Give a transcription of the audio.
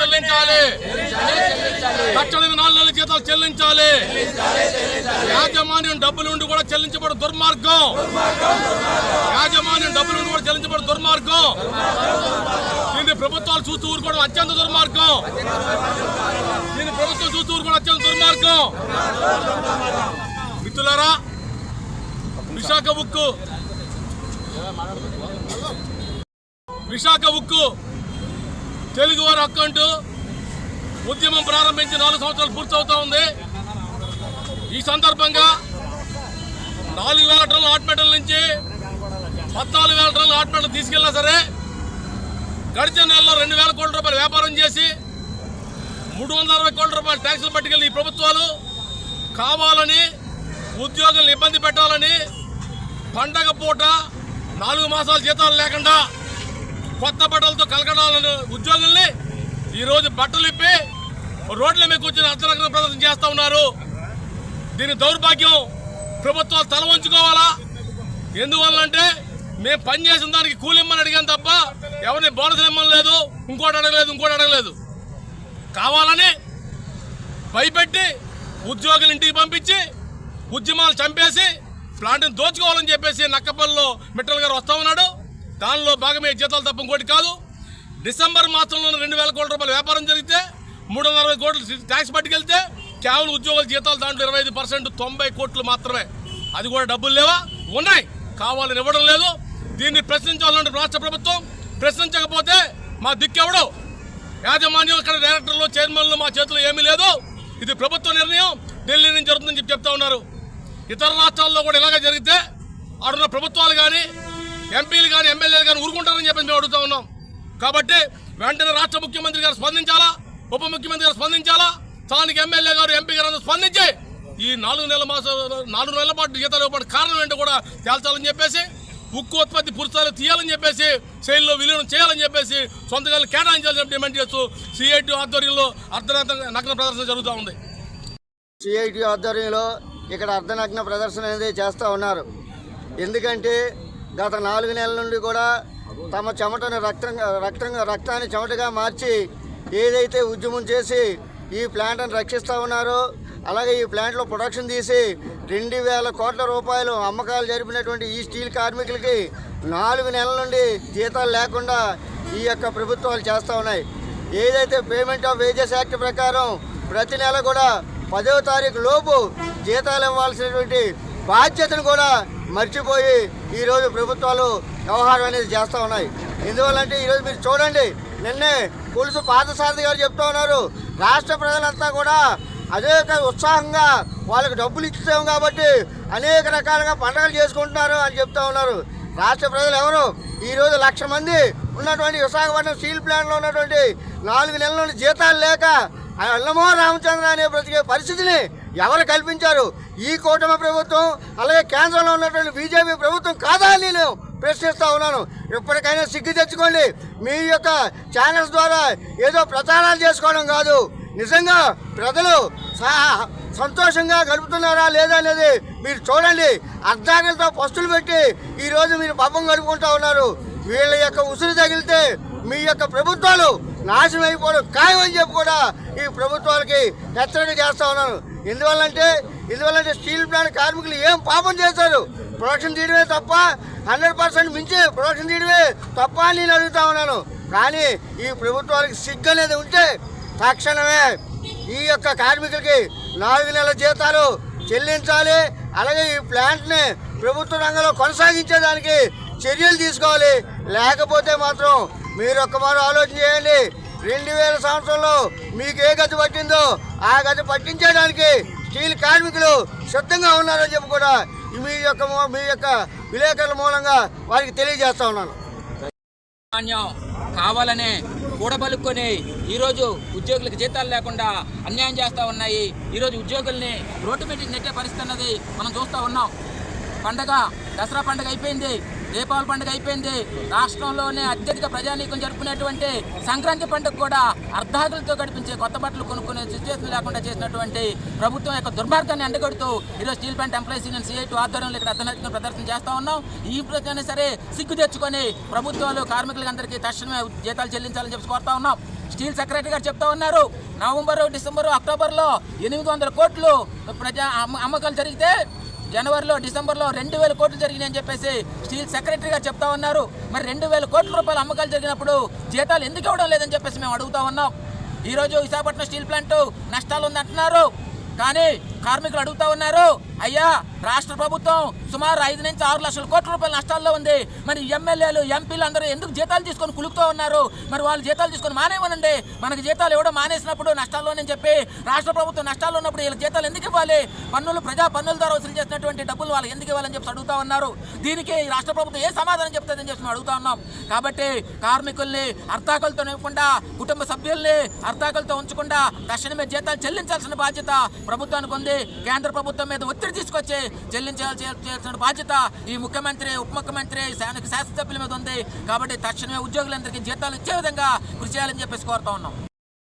చెల్లించాలి. లక్షల నాలుగు నెలల జీతాలు చెల్లించాలి. యాజమాన్యం డబ్బులు ఉండి కూడా చెల్లించబడు దుర్మార్గం. యాజమాన్యం డబ్బులు ఉండి కూడా చెల్లించబడు దుర్మార్గం. దీన్ని ప్రభుత్వాలు చూస్తూ ఊరుకోవడం అత్యంత దుర్మార్గం. దీన్ని ప్రభుత్వం చూస్తూ ఊరుకోవడం అత్యంత దుర్మార్గం. మిత్రులారా విశాఖ ఉక్కు. విశాఖ ఉక్కు. తెలుగువారి అకౌంట్ ఉద్యమం ప్రారంభించి నాలుగు సంవత్సరాలు పూర్తవుతా ఉంది. ఈ సందర్భంగా నాలుగు వేల టన్నుల హాట్ నుంచి పద్నాలుగు వేల టన్నుల హాట్ తీసుకెళ్ళినా సరే గడిచిన నెలలో రెండు వేల కోట్ల రూపాయలు వ్యాపారం చేసి మూడు వందల అరవై కోట్ల రూపాయల ట్యాక్సులు పట్టుకెళ్ళి ఈ ప్రభుత్వాలు కావాలని ఉద్యోగులను ఇబ్బంది పెట్టాలని పండగ పూట నాలుగు మాసాల జీతాలు లేకుండా కొత్త బట్టలతో కలకడాలని ఉద్యోగుల్ని ఈరోజు బట్టలు ఇప్పి రోడ్ల మీద కూర్చొని అర్ధనగ్న ప్రదర్శన చేస్తూ ఉన్నారు. దీని దౌర్భాగ్యం ప్రభుత్వాలు తల వంచుకోవాలా? ఎందువల్లంటే మేము పని చేసిన దానికి కూలిమ్మని అడిగాను తప్ప ఎవరిని బోనస్ ఇమ్మని లేదు ఇంకోటి అడగలేదు ఇంకోటి అడగలేదు. కావాలని భయపెట్టి ఉద్యోగులు ఇంటికి పంపించి ఉద్యమాలు చంపేసి ప్లాంట్ని దోచుకోవాలని చెప్పేసి నక్కపల్లిలో మిట్టల్ గారు వస్తా ఉన్నాడు. దానిలో భాగమే జీతాలు తప్ప ఇంకోటి కాదు. డిసెంబర్ మాసంలోనే రెండు వేల కోట్ల రూపాయల వ్యాపారం జరిగితే మూడు వందల అరవై కోట్లు ట్యాక్స్ పట్టుకెళ్తే కేవలం ఉద్యోగుల జీతాలు దాంట్లో ఇరవై ఐదు పర్సెంట్ తొంభై కోట్లు మాత్రమే. అది కూడా డబ్బులు లేవా? ఉన్నాయి. కావాలని ఇవ్వడం లేదు. దీన్ని ప్రశ్నించాలంటే రాష్ట్ర ప్రభుత్వం ప్రశ్నించకపోతే మా దిక్కెవడు? యాజమాన్యం ఇక్కడ డైరెక్టర్లు చైర్మన్లు మా చేతిలో ఏమీ లేదు. ఇది ప్రభుత్వ నిర్ణయం. ఢిల్లీ నుంచి జరుగుతుందని చెప్పి చెప్తా ఉన్నారు. ఇతర రాష్ట్రాల్లో కూడా ఇలాగే జరిగితే ఆడున్న ప్రభుత్వాలు కానీ ఎంపీలు కానీ ఎమ్మెల్యేలు కానీ ఊరుకుంటారని చెప్పి మేము అడుగుతా ఉన్నాం. కాబట్టి వెంటనే రాష్ట్ర ముఖ్యమంత్రి గారు స్పందించాలా? ఉప ముఖ్యమంత్రి గారు స్పందించాలా? స్థానిక ఎమ్మెల్యే గారు ఎంపీ గారు స్పందించి ఈ నాలుగు నెలల మాసం నాలుగు నెలల పాటు జీతాలు ఇవ్వడానికి కారణం ఏంటో కూడా తేల్చాలని చెప్పేసి ఉక్కు ఉత్పత్తి పురుషాలు తీయాలని చెప్పేసి శైలిలో విలీనం చేయాలని చెప్పేసి సొంతగా కేటాయించాలని చెప్పి డిమాండ్ చేస్తూ సిఐటి ఆధ్వర్యంలో అర్ధనగ్న నగ్న ప్రదర్శన జరుగుతూ ఉంది. సిఐటి ఆధ్వర్యంలో ఇక్కడ అర్ధనగ్న ప్రదర్శన అనేది చేస్తూ ఉన్నారు. ఎందుకంటే గత నాలుగు నెలల నుండి కూడా తమ చెమటను రక్తంగా రక్తంగా రక్తాన్ని చెమటగా మార్చి ఏదైతే ఉద్యమం చేసి ఈ ప్లాంట్ను రక్షిస్తూ ఉన్నారో అలాగే ఈ ప్లాంట్లో ప్రొడక్షన్ తీసి రెండు వేల కోట్ల రూపాయలు అమ్మకాలు జరిపినటువంటి ఈ స్టీల్ కార్మికులకి నాలుగు నెలల నుండి జీతాలు లేకుండా ఈ యొక్క ప్రభుత్వాలు చేస్తూ ఉన్నాయి. ఏదైతే పేమెంట్ ఆఫ్ వేజెస్ యాక్ట్ ప్రకారం ప్రతి నెల కూడా పదో తారీఖు లోపు జీతాలు ఇవ్వాల్సినటువంటి బాధ్యతను కూడా మర్చిపోయి ఈరోజు ప్రభుత్వాలు వ్యవహారం అనేది చేస్తూ ఉన్నాయి. ఎందువల్లంటే ఈరోజు మీరు చూడండి నిన్నే పులుసు పాదసారథి గారు చెప్తా ఉన్నారు. రాష్ట్ర ప్రజలంతా కూడా అదే ఉత్సాహంగా వాళ్ళకి డబ్బులు ఇచ్చాం కాబట్టి అనేక రకాలుగా పండుగలు చేసుకుంటున్నారు అని చెప్తా ఉన్నారు. రాష్ట్ర ప్రజలు ఎవరు? ఈరోజు లక్ష మంది ఉన్నటువంటి విశాఖపట్నం స్టీల్ ప్లాంట్లో ఉన్నటువంటి నాలుగు నెలల నుండి జీతాలు లేక అల్లమో రామచంద్ర అనే బ్రతికే పరిస్థితిని ఎవరు కల్పించారు? ఈ కూటమి ప్రభుత్వం అలాగే కేంద్రంలో ఉన్నటువంటి బీజేపీ ప్రభుత్వం కాదా నేను ప్రశ్నిస్తా ఉన్నాను. ఇప్పటికైనా సిగ్గు తెచ్చుకోండి. మీ యొక్క ఛానల్స్ ద్వారా ఏదో ప్రచారాలు చేసుకోవడం కాదు. నిజంగా ప్రజలు సంతోషంగా గడుపుతున్నారా లేదా అనేది మీరు చూడండి. అర్ధాకలతో పస్తులు పెట్టి ఈరోజు మీరు పాపం గడుపుకుంటా ఉన్నారు. వీళ్ళ యొక్క ఉసురు తగిలితే మీ యొక్క ప్రభుత్వాలు నాశనం అయిపోవడం ఖాయం అని చెప్పి కూడా ఈ ప్రభుత్వాలకి హెచ్చరిక చేస్తా ఉన్నాను. ఎందువల్లంటే ఎందువల్లంటే స్టీల్ ప్లాంట్ కార్మికులు ఏం పాపం చేశారు? ప్రొడక్షన్ తీయడమే తప్ప హండ్రెడ్ పర్సెంట్ మించి ప్రొడక్షన్ తీయడమే తప్ప అని నేను అడుగుతా ఉన్నాను. కానీ ఈ ప్రభుత్వానికి సిగ్గు అనేది ఉంటే తక్షణమే ఈ యొక్క కార్మికులకి నాలుగు నెలల జీతాలు చెల్లించాలి. అలాగే ఈ ప్లాంట్ని ప్రభుత్వ రంగంలో కొనసాగించేదానికి చర్యలు తీసుకోవాలి. లేకపోతే మాత్రం మీరు ఒక్క మారు ఆలోచన చేయండి. రెండు వేల సంవత్సరంలో మీకు ఏ గతి పట్టిందో ఆ గతి పట్టించడానికి స్టీల్ కార్మికులు సిద్ధంగా ఉన్నారని చెప్పి కూడా మీ యొక్క మీ యొక్క విలేకరుల మూలంగా వారికి తెలియజేస్తా ఉన్నాను. కావాలనే కూడబలుక్కొని ఈరోజు ఉద్యోగులకు జీతాలు లేకుండా అన్యాయం చేస్తూ ఉన్నాయి. ఈరోజు ఉద్యోగుల్ని రోడ్డు మీద నెట్టే పరిస్థితి అన్నది మనం చూస్తూ ఉన్నాం. పండగ దసరా పండుగ అయిపోయింది దీపావళి పండుగ అయిపోయింది. రాష్ట్రంలోనే అత్యధిక ప్రజానీకం జరుపుకునేటువంటి సంక్రాంతి పండుగ కూడా అర్ధాకులతో గడిపించే కొత్త బట్టలు కొనుక్కునే సిచ్యువేషన్ లేకుండా చేసినటువంటి ప్రభుత్వం యొక్క దుర్మార్గాన్ని ఎండగడుతూ ఈరోజు steel plant employees union CIT ఆధ్వర్యంలో ఇక్కడ అర్ధనైతిక ప్రదర్శన చేస్తూ ఉన్నాం. ఈ ప్రజనే సరే సిగ్గు తెచ్చుకొని ప్రభుత్వాలు కార్మికులందరికీ తక్షణమే జీతాలు చెల్లించాలని చెప్పి కోరుతా ఉన్నాం. స్టీల్ సెక్రటరీ గారు చెప్తా ఉన్నారు నవంబరు డిసెంబరు అక్టోబర్లో ఎనిమిది వందల కోట్లు ప్రజా అమ్మ- అమ్మకాలు జరిగితే జనవరిలో డిసెంబర్లో రెండు వేల కోట్లు జరిగినాయని చెప్పేసి స్టీల్ సెక్రటరీగా చెప్తా ఉన్నారు. మరి రెండు వేల కోట్ల రూపాయల అమ్మకాలు జరిగినప్పుడు జీతాలు ఎందుకు ఇవ్వడం లేదని చెప్పేసి మేము అడుగుతా ఉన్నాం. ఈరోజు విశాఖపట్నం స్టీల్ ప్లాంట్ నష్టాలు ఉందంటున్నారు. కానీ కార్మికులు అడుగుతా ఉన్నారు. అయ్యా రాష్ట్ర ప్రభుత్వం సుమారు ఐదు నుంచి ఆరు లక్షల కోట్ల రూపాయల నష్టాల్లో ఉంది. మరి ఎమ్మెల్యేలు ఎంపీలు అందరూ ఎందుకు జీతాలు తీసుకొని కులుకుతూ ఉన్నారు? మరి వాళ్ళు జీతాలు తీసుకొని మానేమనండి? మనకి జీతాలు ఇవ్వడం మానేసినప్పుడు నష్టాల్లోనని చెప్పి రాష్ట్ర ప్రభుత్వం నష్టాల్లో ఉన్నప్పుడు వీళ్ళకి జీతాలు ఎందుకు ఇవ్వాలి? పన్నులు ప్రజా పన్నుల ద్వారా వసూలు చేసినటువంటి డబ్బులు వాళ్ళు ఎందుకు ఇవ్వాలని చెప్పి అడుగుతా ఉన్నారు. దీనికి రాష్ట్ర ప్రభుత్వం ఏ సమాధానం చెప్తుందని చెప్పి మేము అడుగుతా ఉన్నాం. కాబట్టి కార్మికుల్ని అర్థాకలతో ఇవ్వకుండా కుటుంబ సభ్యుల్ని అర్థాకలతో ఉంచకుండా తక్షణమే జీతాలు చెల్లించాల్సిన బాధ్యత ప్రభుత్వానికి ఉంది. కేంద్ర ప్రభుత్వం మీద ఒత్తిడి తీసుకొచ్చి చెల్లించాల్సిన బాధ్యత ఈ ముఖ్యమంత్రి ఉప ముఖ్యమంత్రి శాసనసభ్యుల మీద ఉంది. కాబట్టి తక్షణమే ఉద్యోగులందరికీ జీతాలు ఇచ్చే విధంగా కృషి చేయాలని చెప్పేసి కోరుతా ఉన్నాం.